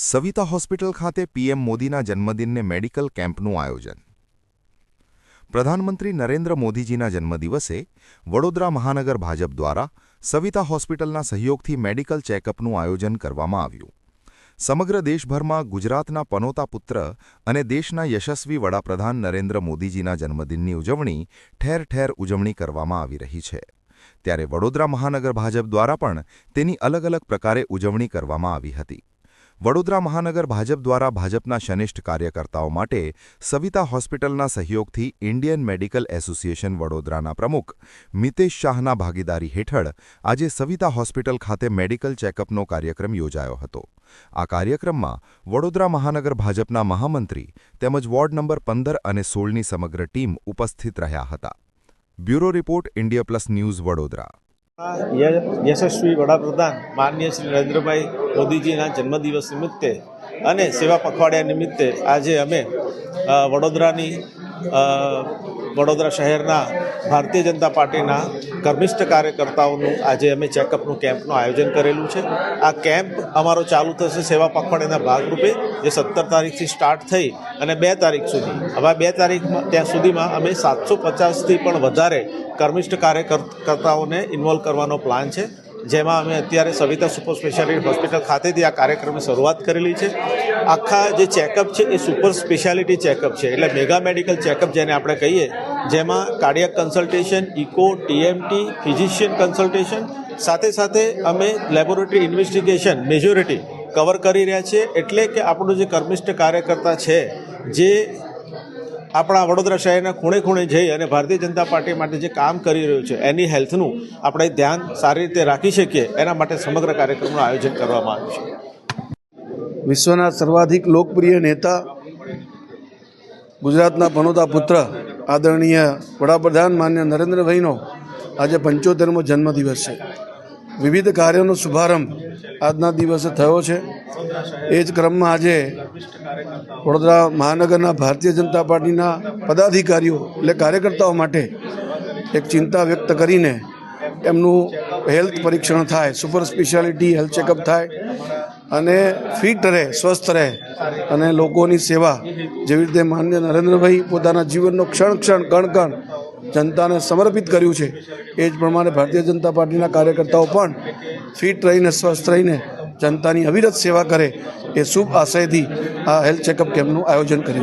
Savita hospital ખાતે PM મોદીના જન્મદિનને medical કેમ્પનું આયોજન. પ્રધાનમંત્રી નરેન્દ્ર મોદીજીના જન્મદિવસે વડોદરા મહાનગર ભાજપ દ્વારા સવિતા હોસ્પિટલના સહયોગથી મેડિકલ ચેકઅપનું આયોજન કરવામાં આવ્યું. સમગ્ર દેશભરમાં ગુજરાતના પનોતા પુત્ર અને દેશના યશસ્વી વડાપ્રધાન નરેન્દ્ર મોદીજીના જન્મદિનની ઉજવણી ઠેર ઠેર ઉજવણી કરવામાં આવી રહી છે. ત્યારે વડોદરા મહાનગર ભાજપ દ્વારા પણ તેની અલગ અલગ પ્રકારે ઉજવણી કરવામાં આવી હતી. વડોદરા મહાનગર ભાજપ દ્વારા ભાજપના શનિષ્ઠ કાર્યકર્તાઓ માટે સવિતા હોસ્પિટલના સહયોગથી ઇન્ડિયન મેડિકલ એસોસિએશન વડોદરાના પ્રમુખ મિતેશ શાહના ભાગીદારી હેઠળ આજે સવિતા હોસ્પિટલ ખાતે મેડિકલ ચેકઅપનો કાર્યક્રમ યોજાયો હતો. આ કાર્યક્રમમાં વડોદરા મહાનગર ભાજપના મહામંત્રી તેમજ વોર્ડ નંબર પંદર અને સોળની સમગ્ર ટીમ ઉપસ્થિત રહ્યા હતા. Bureau report India plus news Vadodara. યશસ્વી વડાપ્રધાન માનનીય શ્રી નરેન્દ્રભાઈ મોદીજીના જન્મદિવસ નિમિત્તે અને સેવા પખવાડિયા નિમિત્તે આજે અમે વડોદરાની વડોદરા શહેરના ભારતીય જનતા પાર્ટીના કર્મિષ્ઠ કાર્યકર્તાઓનું આજે અમે ચેકઅપનું કેમ્પનું આયોજન કરેલું છે. આ કેમ્પ અમારો ચાલુ થશે સેવા પખવાડિયાના ભાગરૂપે, જે સત્તર તારીખથી સ્ટાર્ટ થઈ અને બે તારીખ સુધી. હવે બે તારીખમાં ત્યાં સુધીમાં અમે સાતસો પચાસથી પણ વધારે કર્મિષ્ઠ કાર્યકર્તાઓને ઇન્વોલ્વ કરવાનો પ્લાન છે. જેમાં અમે અત્યારે સવિતા સુપર સ્પેશિયાલિટી હોસ્પિટલ ખાતેથી આ કાર્યક્રમની શરૂઆત કરેલી છે. આખા જે ચેકઅપ છે એ સુપર સ્પેશિયાલિટી ચેકઅપ છે, એટલે મેગા મેડિકલ ચેકઅપ જેને આપણે કહીએ જેમાં cardiac consultation echo TMT physician consultation સાથે સાથે અમે લેબોરેટરી ઇન્વેસ્ટિગેશન મેજોરિટી કવર કરી રહ્યા છીએ. એટલે કે આપણું જે કર્મિષ્ઠ કાર્યકર્તા છે, જે આપણા વડોદરા શહેરના ખૂણે ખૂણે જઈ અને ભારતીય જનતા પાર્ટી માટે જે કામ કરી રહ્યું છે, એની હેલ્થનું આપણે ધ્યાન સારી રીતે રાખી શકીએ, એના માટે સમગ્ર કાર્યક્રમનું આયોજન કરવામાં આવ્યું છે. વિશ્વના સર્વાધિક લોકપ્રિય નેતા ગુજરાતના ભણોતા પુત્ર આદરણીય વડાપ્રધાન માન્ય નરેન્દ્રભાઈનો આજે પંચોતેરમો જન્મદિવસ છે. વિવિધ કાર્યોનો શુભારંભ આજના દિવસે થયો છે. એ જ ક્રમમાં આજે વડોદરા મહાનગરના ભારતીય જનતા પાર્ટીના પદાધિકારીઓ એટલે કાર્યકર્તાઓ માટે એક ચિંતા વ્યક્ત કરીને એમનું હેલ્થ પરીક્ષણ થાય, સુપર સ્પેશિયાલિટી હેલ્થ ચેકઅપ થાય અને ફિટ રહે, સ્વસ્થ રહે અને લોકોની સેવા જેવી રીતે માન્ય નરેન્દ્રભાઈ પોતાના જીવનનો ક્ષણ ક્ષણ, કણ કણ જનતાને સમર્પિત કર્યું છે, એ જ પ્રમાણે ભારતીય જનતા પાર્ટીના કાર્યકર્તાઓ પણ ફિટ રહીને, સ્વસ્થ રહીને જનતાની અવિરત સેવા કરે, એ શુભ આશયથી આ હેલ્થ ચેકઅપ કેમ્પનું આયોજન કર્યું